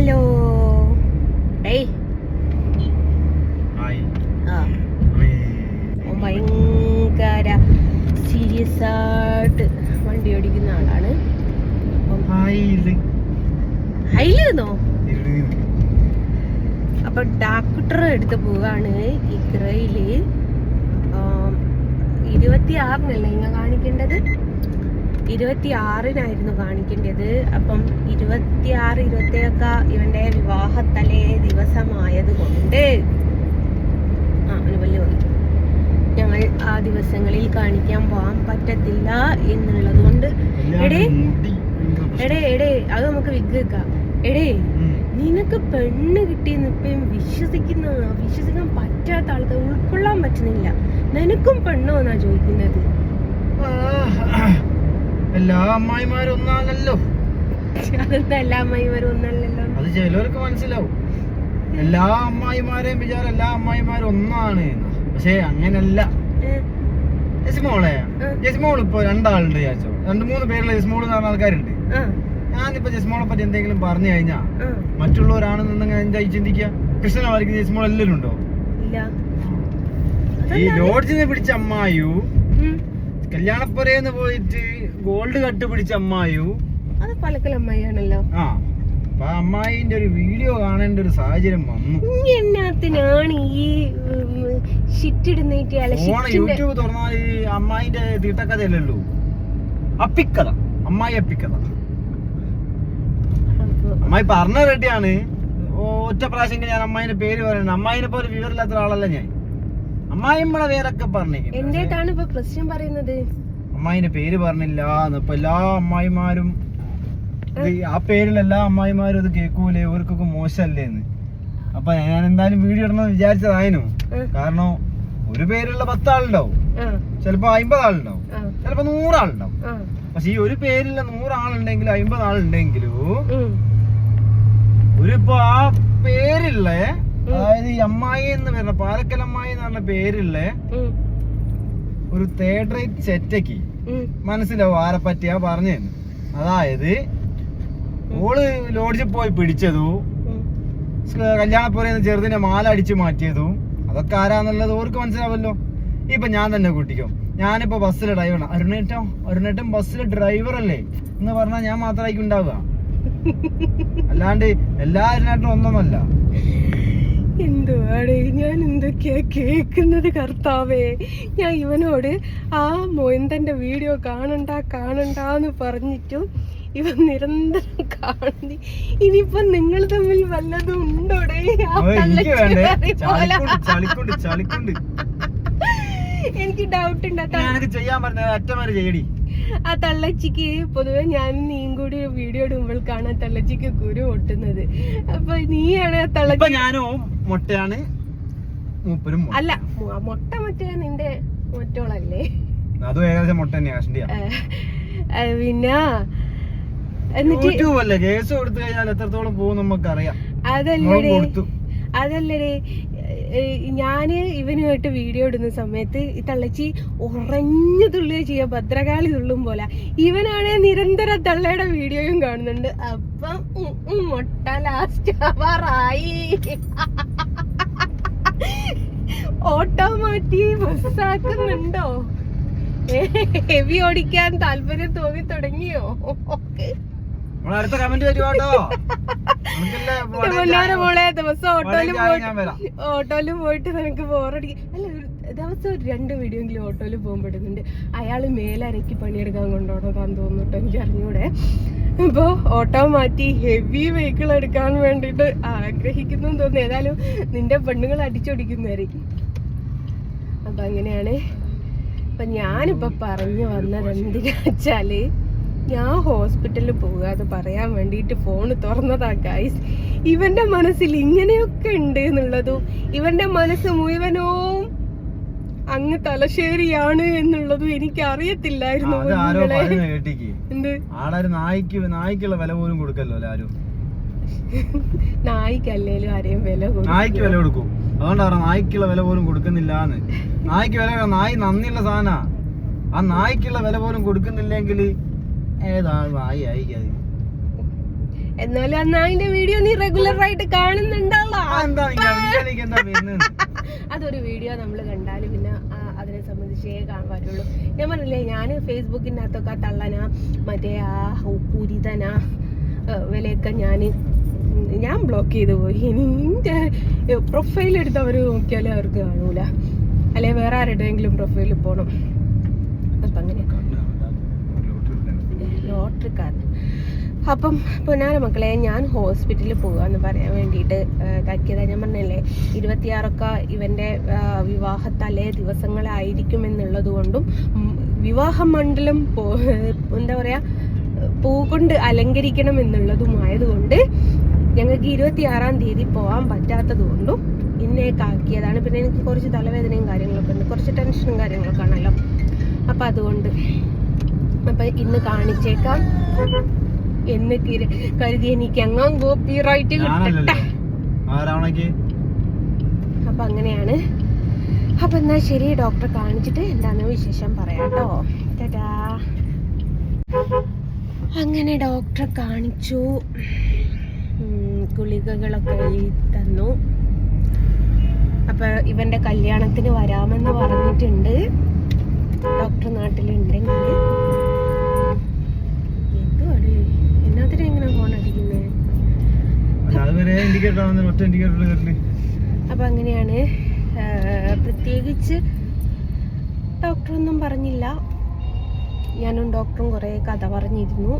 Hello ഡേയ് ഭയങ്കര serious ആയിട്ട് വണ്ടി ഓടിക്കുന്ന ആളാണ്. ഹൈലിരുന്നോ അപ്പൊ ഡാക്ടർ എടുത്ത് പോവാണ് ഇഗ്രയിൽ ഇരുപത്തി ആറിനല്ലേ ഇങ്ങ കാണിക്കേണ്ടത്? ഇരുപത്തി ആറിനായിരുന്നു കാണിക്കേണ്ടത്. അപ്പം ഇരുപത്തി ആറ് ഇരുപത്തിയൊക്കെ ഇവന്റെ വിവാഹത്തലേ ദിവസമായത് കൊണ്ട് ആ അനുപല്ലി പോയി ഞങ്ങൾ ആ ദിവസങ്ങളിൽ കാണിക്കാൻ പോകാൻ പറ്റത്തില്ല എന്നുള്ളത് കൊണ്ട് എടേ. എടേ എടേ അത് നമുക്ക് വിഗ് വെക്കാം. എടേ നിനക്ക് പെണ്ണ് കിട്ടിയെന്ന് ഇപ്പം വിശ്വസിക്കുന്ന വിശ്വസിക്കാൻ പറ്റാത്ത ആൾക്ക് ഉൾക്കൊള്ളാൻ പറ്റുന്നില്ല. നിനക്കും പെണ്ണോ എന്നാ ചോദിക്കുന്നത്. എല്ലാ അമ്മായിമാരും ഒന്നാണല്ലോ. എല്ലാ അമ്മായിമാരും ഒന്നല്ലല്ലോ? അത് ചിലവർക്ക് മനസ്സിലാവും. എല്ലാ അമ്മായിമാരെയും വിചാരം എല്ലാ അമ്മായിമാരും ഒന്നാണ്. പക്ഷേ അങ്ങനല്ല. ജസ്മോളെ. ജസ്മോൾ ഇപ്പൊ രണ്ടാളുണ്ട് വിചാരിച്ചോ. രണ്ട് മൂന്ന് പേരുള്ള ജസ്മോൾ എന്ന് പറഞ്ഞ ആൾക്കാരുണ്ട്. ഞാനിപ്പോ ജസ്മോളെ പറ്റി എന്തെങ്കിലും പറഞ്ഞു കഴിഞ്ഞാ മറ്റുള്ളവരാണെന്നുണ്ടെങ്കിൽ എന്തായി ചിന്തിക്കുക? കൃഷ്ണനെ വരയ്ക്കുന്ന ജസ്മോൾ എല്ലാവരും ഉണ്ടോ? ഈ? ലോഡ്ജിനെ പിടിച്ച അമ്മായു ഉം, കല്യാണപ്പുരേന്ന് പോയിട്ട് ഗോൾഡ് കട്ട് പിടിച്ച അമ്മായു അത് പലക്കൽ അമ്മായിയാണല്ലോ. ആ അപ്പൊ അമ്മായിന്റെ ഒരു വീഡിയോ കാണേണ്ട ഒരു സാഹചര്യം വന്നു. എന്നാത്തിനാണ് ഈ ഷിറ്റിടുന്നേറ്റ് യൂട്യൂബ് തുറന്നാൽ ഈ അമ്മായിന്റെ തീട്ടക്കഥയല്ലല്ലോ. അപ്പിക്കഥ അമ്മായി അപ്പിക്കഥ. അമ്മായി പറഞ്ഞ റെഡിയാണ്. ഒറ്റ പ്രാവശ്യം ഞാൻ അമ്മായിന്റെ പേര് പറയുന്നത് അമ്മായിനെ പോലെ വിവരമില്ലാത്ത ഒരാളല്ല ഞാൻ. അമ്മായിമ്മടെ പേരൊക്കെ പറഞ്ഞു എന്തായിട്ടാണ് ഇപ്പൊ പ്രശ്നം പറയുന്നത്? അമ്മായിന്റെ പേര് പറഞ്ഞില്ല ഇപ്പൊ എല്ലാ അമ്മായിമാരും ആ പേരിലുള്ള എല്ലാ അമ്മായിമാരും ഇത് കേൾക്കൂലേ? ഇവർക്കൊക്കെ മോശമല്ലേ എന്ന്. അപ്പൊ ഞാൻ എന്തായാലും വീഡിയോ ഇടണമെന്ന് വിചാരിച്ചതായിരുന്നു കാരണം ഒരു പേരുള്ള പത്താളുണ്ടാവും. ചിലപ്പോ അമ്പത് ആളുണ്ടാവും ചിലപ്പോ നൂറാളുണ്ടാവും. പക്ഷെ ഈ ഒരു പേരില്ല നൂറാളുണ്ടെങ്കിലും അമ്പത് ആളുണ്ടെങ്കിലും ഒരു ഇപ്പൊ ആ പേരുള്ള അതായത് ഈ അമ്മായി എന്ന് പറഞ്ഞ പാലക്കൽ എന്ന് പറഞ്ഞ പേരുള്ള ഒരു തേർഡ് റേറ്റ് ചെറ്റക്ക് മനസ്സിലാവും ആരെ പറ്റിയാ പറഞ്ഞു അതായത് ഓൾ ലോഡ്ജിൽ പോയി പിടിച്ചതു ഉം. നിന്ന് ചെറുതിനെ മാല അടിച്ചു മാറ്റിയതു അതൊക്കെ ആരാന്നുള്ളത് ഓർക്ക് മനസ്സിലാവല്ലോ. ഇപ്പൊ ഞാൻ തന്നെ കൂട്ടിക്കോ. ഞാനിപ്പോ ബസ്സിലെ ഡ്രൈവറാണ് അരുണേറ്റം അരുണേട്ടൻ ബസ്സിലെ ഡ്രൈവർ അല്ലേ? എന്ന് പറഞ്ഞാൽ ഞാൻ മാത്രമായിരിക്കും ഉണ്ടാവുക. അല്ലാണ്ട് എല്ലാ അരുണേട്ടനും ഒന്നൊന്നല്ല. എന്തുവാടേ? ഞാൻ എന്തൊക്കെയാ കേൾക്കുന്നത് കർത്താവേ? ഞാൻ ഇവനോട് ആ മൊയന്തന്റെ വീഡിയോ കാണണ്ട കാണണ്ടെന്ന് പറഞ്ഞിട്ടും ഇവൻ നിരന്തരം കാണി ഇനിയിപ്പം നിങ്ങൾ തമ്മിൽ വല്ലതും ഉണ്ടോടേ? എനിക്ക് ഡൗട്ട് ഉണ്ട്. ചെയ്യാൻ പറഞ്ഞത് ചെയ്യടി. ആ തള്ളച്ചിക്ക് പൊതുവെ ഞാൻ നീയും കൂടി വീഡിയോ ഇടുമ്പോഴേക്കാണ് ആ തള്ളച്ചിക്ക് കുരു ഒട്ടുന്നത് അപ്പൊ നീയാണ് ആ തള്ളച്ചി ഞാനും മുട്ടയാണ് മൂപ്പരും. അല്ല മുട്ട മറ്റേ നിന്റെ മുറ്റോളല്ലേ? അതും ഏകദേശം മുട്ട തന്നെയാണ് പിന്നെ എന്നിട്ട് അതല്ലേ അല്ലേ? കേസ് കൊടുത്തു കഴിഞ്ഞാൽ എത്രത്തോളം പോകും നമുക്കറിയാം. അതല്ലേ അതല്ലടേ ഞാൻ ഇവനുമായിട്ട് വീഡിയോ ഇടുന്ന സമയത്ത് ഈ തള്ളച്ചി ഉറഞ്ഞു തുള്ളുക ചെയ്യാ ഭദ്രകാളി തുള്ളും പോലെ. ഇവനാണെ നിരന്തരം തള്ളയുടെ വീഡിയോയും കാണുന്നുണ്ട്. അപ്പം മുട്ട ലാസ്റ്റ് ആവാറായി ഓട്ടോ മാറ്റി ബസ്സാക്കുന്നുണ്ടോ? ഹെവി ഓടിക്കാൻ താല്പര്യം തോന്നി തുടങ്ങിയോ? നമ്മളെ അടുത്ത കമന്റ് വരുവാട്ടോ മോളെ ദിവസം ഓട്ടോയിൽ പോയിട്ട്. ഓട്ടോയിൽ പോയിട്ട് നിനക്ക് ബോറടിക്കും അല്ല ഒരു ദിവസം ഒരു രണ്ട് ഓട്ടോയിൽ ഓട്ടോയിൽ പോകുമ്പോഴുന്നുണ്ട് അയാൾ മേലരക്കി പണിയെടുക്കാൻ കൊണ്ടുപോകണതാന്ന് തോന്നിട്ട് എനിക്ക് അറിഞ്ഞൂടെ. അപ്പൊ ഓട്ടോ മാറ്റി ഹെവി വെഹിക്കിൾ എടുക്കാൻ വേണ്ടിട്ട് ആഗ്രഹിക്കുന്നു തോന്നുന്നു. ഏതായാലും നിന്റെ പെണ്ണുങ്ങൾ അടിച്ചൊടിക്കുന്നതായിരിക്കും അപ്പൊ അങ്ങനെയാണ്. അപ്പൊ ഞാനിപ്പോ പറഞ്ഞു വന്നത് എന്തിനാ വെച്ചാൽ ഞാൻ ഹോസ്പിറ്റലിൽ പോകാതെ പറയാൻ വേണ്ടിയിട്ട് ഫോൺ തുറന്നതാ ഗൈസ് ഇവന്റെ മനസ്സിൽ ഇങ്ങനെയൊക്കെ ഉണ്ട് എന്നുള്ളതും ഇവന്റെ മനസ്സ് മുഴുവനോ അങ്ങ് തലശ്ശേരിയാണ് എന്നുള്ളതും എനിക്ക് അറിയത്തില്ലായിരുന്നു നായ്ക്ക് നായ്ക്കുള്ള വില പോലും കൊടുക്കല്ലോ ആരും നായിക്കല്ലേലും ആരെയും വില കൊടുക്കും നായ്ക്ക് വില കൊടുക്കും. അതുകൊണ്ടാ പറഞ്ഞ വില പോലും കൊടുക്കുന്നില്ല നായിക്ക് വില നായി നന്ദിയുള്ള സാധന. ആ നായിക്കുള്ള വില പോലും കൊടുക്കുന്നില്ലെങ്കിൽ ഏതാ വായി എന്നാലും അന്ന് അതിന്റെ വീഡിയോ നീ റെഗുലർ ആയിട്ട് കാണുന്നുണ്ടല്ലോ. അതൊരു വീഡിയോ നമ്മൾ കണ്ടാലും പിന്നെ അതിനെ സംബന്ധിച്ചേ കാണാൻ പറ്റുള്ളൂ. ഞാൻ പറഞ്ഞില്ലേ ഞാൻ ഫേസ്ബുക്കിന്റെ അകത്തൊക്കെ തള്ളന മറ്റേ ആ പൂരിതന വിലയൊക്കെ ഞാൻ ഞാൻ ബ്ലോക്ക് ചെയ്തു പോയി. ഇനി എന്റെ പ്രൊഫൈൽ എടുത്ത് അവർ നോക്കിയാലേ അവർക്ക് കാണൂല. അല്ലെ വേറെ ആരുടെയെങ്കിലും പ്രൊഫൈലിൽ പോകണം അപ്പം അങ്ങനെ. ലോട്ടറിക്കാരൻ അപ്പം പൊന്നാര മക്കളെ ഞാൻ ഹോസ്പിറ്റലിൽ പോകാന്ന് പറയാൻ വേണ്ടിയിട്ട് കക്കിയതാണ് ഞാൻ പറഞ്ഞല്ലേ ഇരുപത്തിയാറൊക്കെ ഇവന്റെ വിവാഹ തലേ ദിവസങ്ങളായിരിക്കും എന്നുള്ളത് കൊണ്ടും വിവാഹ മണ്ഡലം എന്താ പറയുക പൂ കൊണ്ട് അലങ്കരിക്കണം എന്നുള്ളതുമായതുകൊണ്ട് ഞങ്ങൾക്ക് ഇരുപത്തിയാറാം തീയതി പോകാൻ പറ്റാത്തത് കൊണ്ടും ഇന്നെ കാക്കിയതാണ്. പിന്നെ എനിക്ക് കുറച്ച് തലവേദനയും കാര്യങ്ങളൊക്കെ ഉണ്ട്. കുറച്ച് ടെൻഷനും കാര്യങ്ങളൊക്കെ ആണല്ലോ. അപ്പം അതുകൊണ്ട് അപ്പം ഇന്ന് കാണിച്ചേക്കാം. എന്ന് കരുതി എനിക്ക് എങ്ങാൻ കോപ്പി റൈറ്റ് കിട്ടട്ടെ. അപ്പൊ അങ്ങനെയാണ്. അപ്പൊ എന്നാ ശരി ഡോക്ടറെ കാണിച്ചിട്ട് എന്താന്ന് വിശേഷം പറയാട്ടോ. ടാറ്റാ. അങ്ങനെ ഡോക്ടറെ കാണിച്ചു. ഗുളികകളൊക്കെ തന്നു. അപ്പൊ ഇവന്റെ കല്യാണത്തിന് വരാമെന്ന് പറഞ്ഞിട്ടുണ്ട്. ഡോക്ടർ നാട്ടിലുണ്ടെങ്കിൽ. എന്നാത്തിനാ ഇങ്ങനെ ഫോൺ അടിക്കുന്നത് അപ്പൊ അങ്ങനെയാണ് പ്രത്യേകിച്ച് ഡോക്ടറൊന്നും പറഞ്ഞില്ല. ഞാനും ഡോക്ടറും കുറേ കഥ പറഞ്ഞിരുന്നു.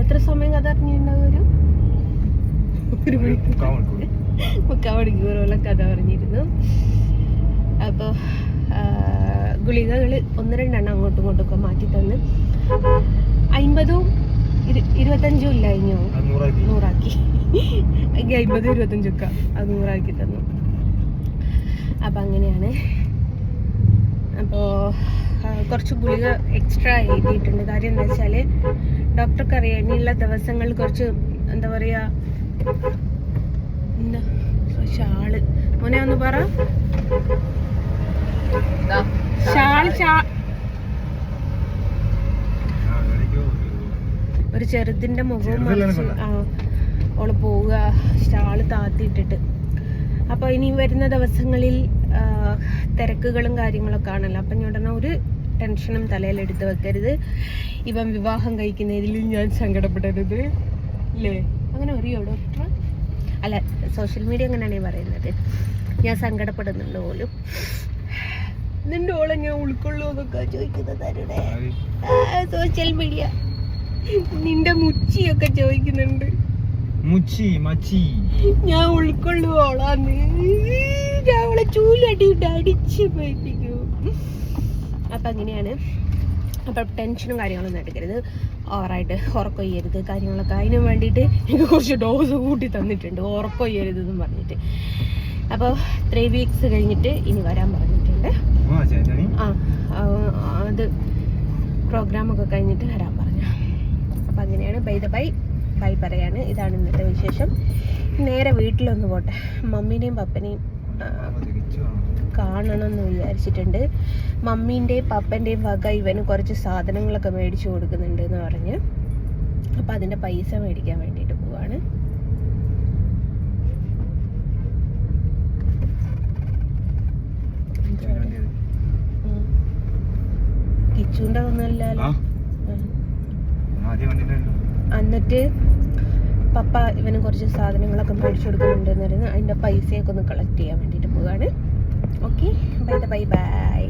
എത്ര സമയം കഥ അറിഞ്ഞിട്ടുണ്ടാവും ഒരു? ഒരു മണിക്കൂർ. മുക്കാൽ മണിക്കൂറോളം കഥ പറഞ്ഞിരുന്നു. അപ്പോൾ ഗുളികകൾ ഒന്ന് രണ്ടെണ്ണം അങ്ങോട്ടും ഇങ്ങോട്ടും ഒക്കെ മാറ്റി തന്ന് അൻപതും ഇരുപത്തഞ്ചും ഇല്ല കഴിഞ്ഞോ നൂറാക്കി. അമ്പത് ഇരുപത്തഞ്ചൊക്കെ അത് നൂറാക്കി തന്നു. അപ്പം അങ്ങനെയാണ്. അപ്പോൾ കുറച്ച് ഗുളിക എക്സ്ട്രാ എഴുതിയിട്ടുണ്ട്. കാര്യം എന്താ വെച്ചാൽ ഡോക്ടർക്ക് അറിയാം ഇനിയുള്ള ദിവസങ്ങൾ കുറച്ച് എന്താ പറയുക എന്താ ഷാൾ മോനെ ഒന്ന് പറ. ഷാൾ ഷാ ആ, കഴിക്കോ. ഒരു ചെറുതിന്റെ മുഖവും ഓൾ പോവുക ആൾ താത്തിയിട്ടിട്ട് അപ്പൊ ഇനി വരുന്ന ദിവസങ്ങളിൽ തിരക്കുകളും കാര്യങ്ങളൊക്കെ ആണല്ലോ. അപ്പൊ ഞാൻ ഒരു ടെൻഷനും തലയിൽ എടുത്തു വെക്കരുത്. ഇവൻ വിവാഹം കഴിക്കുന്നതിൽ ഞാൻ സങ്കടപ്പെടരുത്. അല്ലേ അങ്ങനെ അറിയോ ഡോക്ടർ അല്ല സോഷ്യൽ മീഡിയ അങ്ങനെയാണ് ഈ പറയുന്നത്. ഞാൻ സങ്കടപ്പെടുന്നുണ്ട് പോലും. നിന്റെ ഓളെ ഞാൻ ഉൾക്കൊള്ളൂ എന്നൊക്കെ ചോദിക്കുന്നത് സോഷ്യൽ മീഡിയ നിന്റെ മുച്ചിയൊക്കെ ചോദിക്കുന്നുണ്ട്. മുച്ചി മച്ചി. ഞാൻ ഉൾക്കൊള്ളുവോളാന്ന്. ഞാൻ അവളെ ചൂലടിയിട്ട് അടിച്ച് പോയിപ്പിക്കൂ അപ്പൊ അങ്ങനെയാണ്. അപ്പൊ ടെൻഷനും കാര്യങ്ങളൊന്നും എടുക്കരുത്. ഓവറായിട്ട് ഉറക്കൊയ്യരുത് കാര്യങ്ങളൊക്കെ അതിന് വേണ്ടിയിട്ട് എനിക്ക് കുറച്ച് ഡോസ് കൂട്ടി തന്നിട്ടുണ്ട്. ഉറക്കൊയ്യരുത് എന്ന് പറഞ്ഞിട്ട്. അപ്പോൾ ത്രീ വീക്സ് കഴിഞ്ഞിട്ട് ഇനി വരാൻ പറഞ്ഞിട്ടുണ്ട്. ആ അത് പ്രോഗ്രാമൊക്കെ കഴിഞ്ഞിട്ട് വരാൻ പറഞ്ഞു. അപ്പം അങ്ങനെയാണ് ബൈ ദ ബൈ ബൈ പറയാണ്. ഇതാണ് ഇന്നത്തെ വിശേഷം. നേരെ വീട്ടിലൊന്ന് പോട്ടെ. മമ്മീനെയും പപ്പനെയും ആ, കാണണം എന്ന് വിചാരിച്ചിട്ടുണ്ട്. മമ്മീന്റെയും പപ്പന്റെയും വക ഇവന് കുറച്ച് സാധനങ്ങളൊക്കെ മേടിച്ചു കൊടുക്കുന്നുണ്ട് എന്ന് പറഞ്ഞ്. അപ്പം അതിന്റെ പൈസ മേടിക്കാൻ വേണ്ടിയിട്ട് പോവാണ്. ഉം. എന്നിട്ട് പപ്പ ഇവന് കുറച്ച് സാധനങ്ങളൊക്കെ മേടിച്ചു കൊടുക്കുന്നുണ്ടെന്ന് പറയുന്നത് അതിന്റെ പൈസയൊക്കെ ഒന്ന് കളക്ട് ചെയ്യാൻ വേണ്ടിട്ട് പോവാണ്. Okay bye bye bye